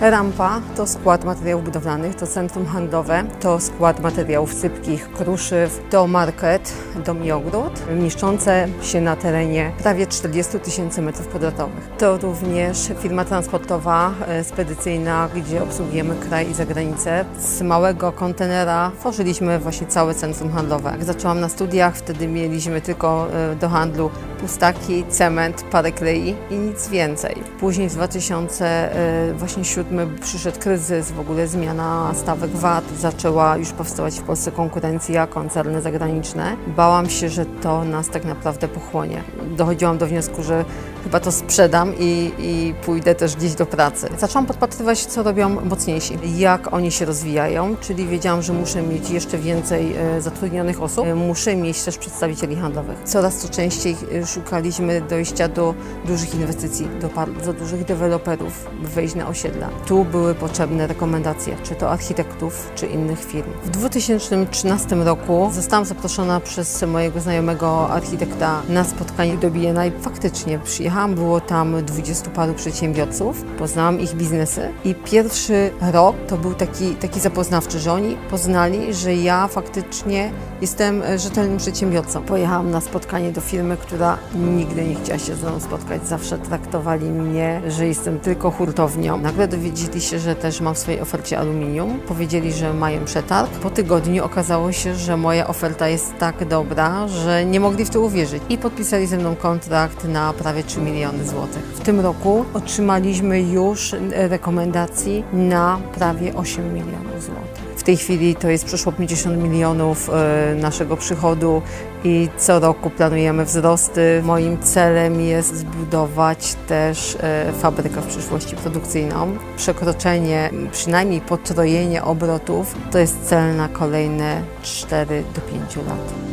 Rampa to skład materiałów budowlanych, to centrum handlowe, to skład materiałów sypkich, kruszyw, to market, dom i ogród, mieszczące się na terenie prawie 40 tysięcy metrów kwadratowych. To również firma transportowa, e, spedycyjna, gdzie obsługujemy kraj i zagranicę. Z małego kontenera tworzyliśmy właśnie całe centrum handlowe. Jak zaczęłam na studiach, wtedy mieliśmy tylko e, do handlu pustaki, cement, parę klei i nic więcej. Później w 2007 przyszedł kryzys, w ogóle zmiana stawek VAT, zaczęła już powstawać w Polsce konkurencja, koncerny zagraniczne. Bałam się, że to nas tak naprawdę pochłonie. Dochodziłam do wniosku, że chyba to sprzedam i, i pójdę też gdzieś do pracy. Zaczęłam podpatrywać, co robią mocniejsi, jak oni się rozwijają, czyli wiedziałam, że muszę mieć jeszcze więcej e, zatrudnionych osób, e, muszę mieć też przedstawicieli handlowych. Coraz to częściej e, szukaliśmy dojścia do dużych inwestycji, do bardzo dużych deweloperów, wejść na osiedla. Tu były potrzebne rekomendacje, czy to architektów, czy innych firm. W 2013 roku zostałam zaproszona przez mojego znajomego architekta na spotkanie do BNI. Faktycznie przyjechałam, było tam dwudziestu paru przedsiębiorców, poznałam ich biznesy i pierwszy rok to był taki, taki zapoznawczy, że oni poznali, że ja faktycznie jestem e, rzetelnym przedsiębiorcą. Pojechałam na spotkanie do firmy, która nigdy nie chciała się ze mną spotkać. Zawsze traktowali mnie, że jestem tylko hurtownią. Nagle dowiedzieli się, że też mam w swojej ofercie aluminium. Powiedzieli, że mają przetarg. Po tygodniu okazało się, że moja oferta jest tak dobra, że nie mogli w to uwierzyć. I podpisali ze mną kontrakt na prawie 3 miliony złotych. W tym roku otrzymaliśmy już rekomendacji na prawie 8 milionów złotych. W tej chwili to jest przeszło 50 milionów e, naszego przychodu i co roku planujemy wzrosty. Moim celem jest zbudować też e, fabrykę w przyszłości produkcyjną. Przekroczenie, przynajmniej potrojenie obrotów to jest cel na kolejne 4 do 5 lat.